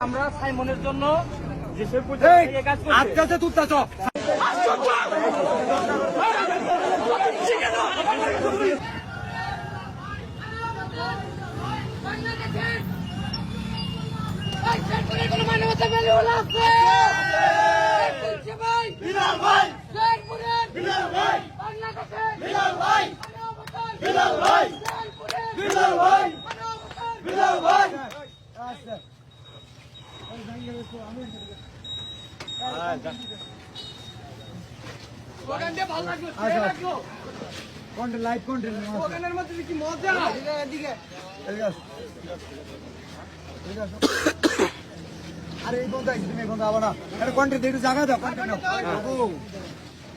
আমরা সাইমনের জন্য যেসব এই, থেকে কাজ করছি। আজকে আছে তুলতা চপ মানবতা মেলে ওলা ভাই বিলাল ভাই বিলাল ভাই বাংলাদেশে বিলাল ভাই বিলাল ভাই বিলাল ভাই বিলাল ভাই কন্টেন্ট লাইভ কন্টেন্ট ওখানের মধ্যে কি মজা এদিকে আরে এই বন্ধু আইছে এই বন্ধু আবার না আরে কন্টেন্ট একটু জায়গা দাও কন্টেন্ট বাবু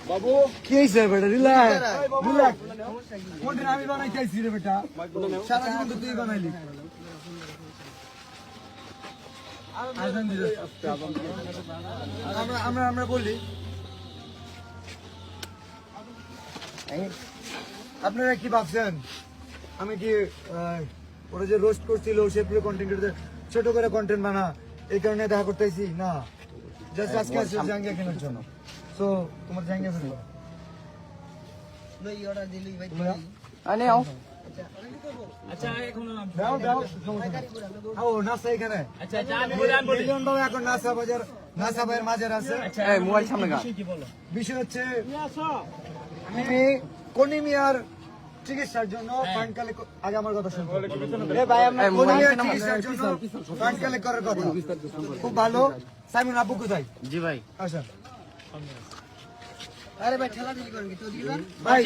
বাবু কি হইছে বেটা রিল্যাক্স রিল্যাক্স কন্টেন্ট আমি বানাই চাইছি রে বেটা সারা জীবন তুই বানাইলি আজান দিল আমরা আমরা আমরা বলি। আপনারা কি ভাবছেন? আমি কি আহ, ওরা যে রোস্ট করছিল সে পুরো কন্টেন্ট ছোট করে কন্টেন্ট বানা এই কারণে দেখা করতেছি না। জাস্ট আজকে আসছে জাঙ্গিয়া কেনার জন্য। সো তোমার জাঙ্গিয়া ফেলব আচ্ছা এখন দাও দাও সমস্যা নেই। ও নাসা এখানে। আচ্ছা আচ্ছা আমি বলে আনব মিলিয়ন বাবু এখন নাসা বাজার নাসা ভাইয়ের মাঝের আছে। মোবাইল সামনে গা। কি বলো? বিষয় হচ্ছে আমি কনিমিয়ার চিকিৎসার জন্য ফান্ড কালেক্ট আগে আমার কথা শুনুন কনিমিয়ার চিকিৎসার জন্য ফান্ড কালেক্ট করার কথা। খুব ভালো। সাইমন আপু কোথায়? জি ভাই। আসেন। আরে ভাই ঠেলা ঠেলি করেন কি? তো দিবেন ভাই।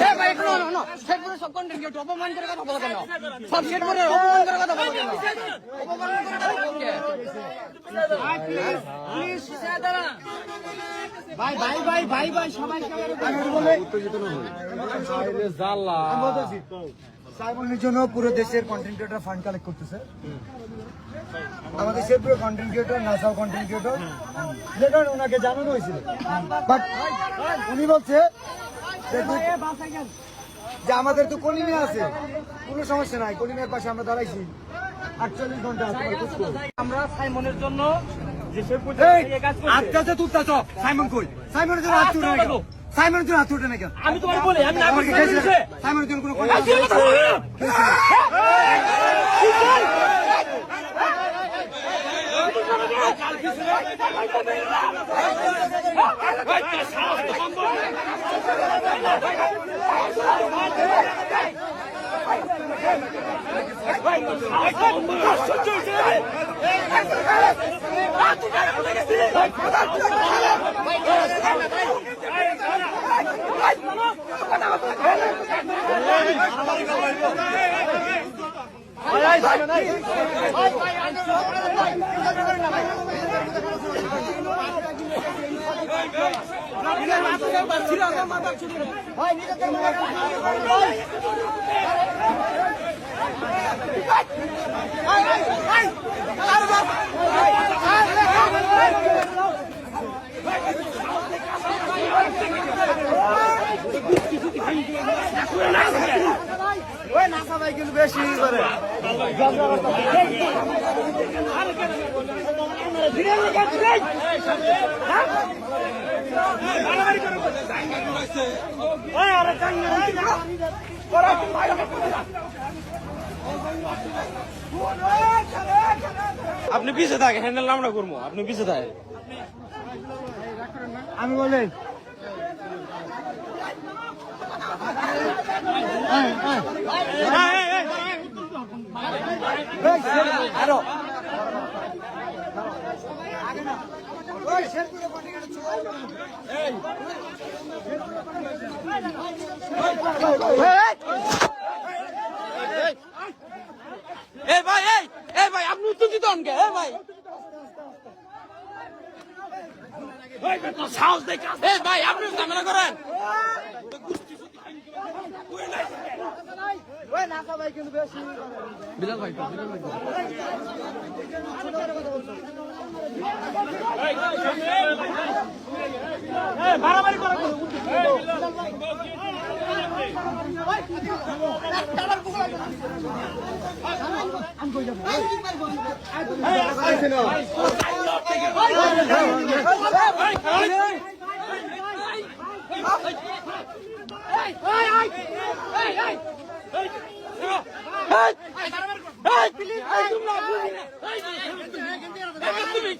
এ ভাই কোনো না না সেট করে সব কন্টেন্ট কি অপমান করে কথা বলা কেন? সব সেট করে অপমান করে কথা বলা কেন? অপমান করে কথা বলা কেন? ভাই ভাই ভাই ভাই ভাই সবাই সবাই উত্তেজিত না আমি বলতেছি, সাইমনের জন্য পুরো দেশের কন্টেন্ট ক্রিয়েটর ফান্ড কালেক্ট করতেছে। আমাদের দেশের পুরো কন্টেন্ট ক্রিয়েটর নাসাও কন্টেন্ট ক্রিয়েটর যে কারণে ওনাকে জানানো হয়েছিল। বাট উনি বলছে যে আমাদের তো কলিমে আছে। কোনো সমস্যা নাই কলিমের পাশে আমরা দাঁড়াইছি। আটচল্লিশ ঘণ্টা। আমরা সাইমনের জন্য সাইমন কই? সাইমনের জন্য সাইমনের জন্য হাত তুলে না কেন আমি তোমার বলি আমি না আমার বলি সাইমনের জন্য কোনো কথা না। ওই নাসা ভাই কিন্তু বেশি করে। আপনি পিছে থাকে হ্যান্ডেল আমরা করব। আপনি পিছে থাকে। আমি বলেন আরও এ ভাই এই এই ভাই আপনি উত্তেজিত হন কে? এ ভাই এই ভাই, এই ভাই আপনি ঝামেলা করেন। বিলাল ভাই বিলাল ভাই মারামারি করা আমি তুমি